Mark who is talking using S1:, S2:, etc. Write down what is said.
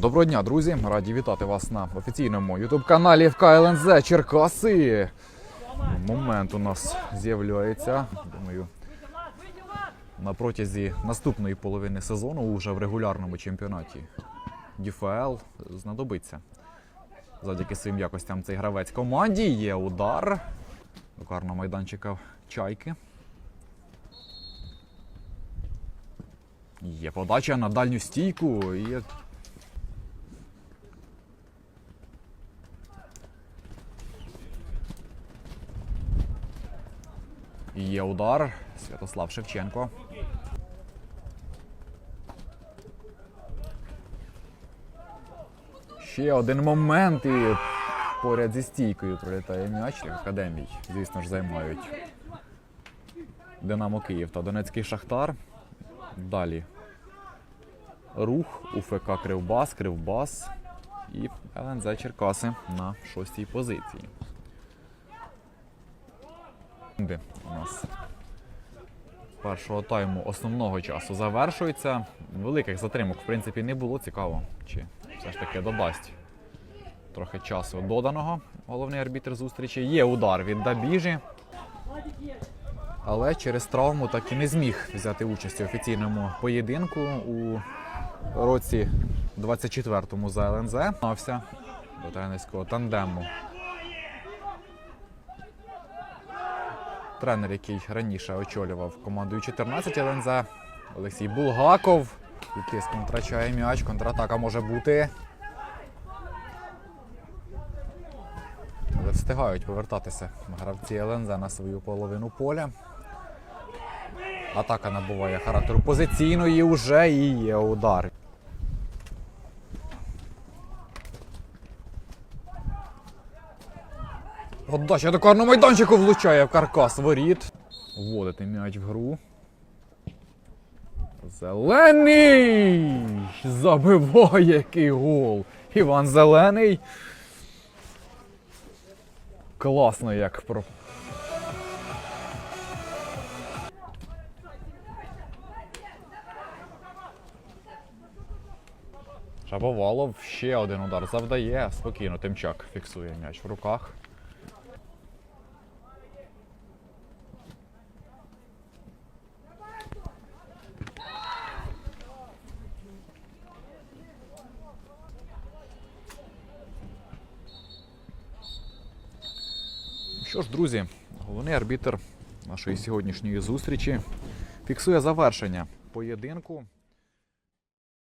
S1: Доброго дня, друзі! Раді вітати вас на офіційному ютуб-каналі ФК ЛНЗ Черкаси. Момент у нас з'являється. Думаю, на протязі наступної половини сезону, уже в регулярному чемпіонаті ДЮФЛ, знадобиться. Завдяки своїм якостям цей гравець команді є удар. До карного майданчика чайки. Є подача на дальню стійку. І Є удар. Святослав Шевченко. Ще один момент і поряд зі стійкою пролітає м'яч. Академій, звісно ж, займають Динамо Київ та Донецький Шахтар. Далі рух, УФК Кривбас, Кривбас і ЛНЗ Черкаси на шостій позиції. Де у нас першого тайму основного часу завершується. Великих затримок, в принципі, не було цікаво, чи все ж таки додасть трохи часу доданого головний арбітр зустрічі. Є удар від Дабіжі, але через травму так і не зміг взяти участь у офіційному поєдинку у році 24-му за ЛНЗ. Мався до тренерського тандему тренер, який раніше очолював команду 14 ЛНЗ, Олексій Булгаков. І тиском втрачає м'яч, контратака може бути. Але встигають повертатися гравці ЛНЗ на свою половину поля. Атака набуває характеру позиційної вже і є удар. Отдача до карного майданчику влучає в каркас воріт. Вводити м'яч в гру. Зелений! Забиває який гол. Іван Зелений. Класно як про. Шаповалов ще один удар завдає. Спокійно Тимчак фіксує м'яч в руках. Що ж, друзі, головний арбітр нашої сьогоднішньої зустрічі фіксує завершення поєдинку.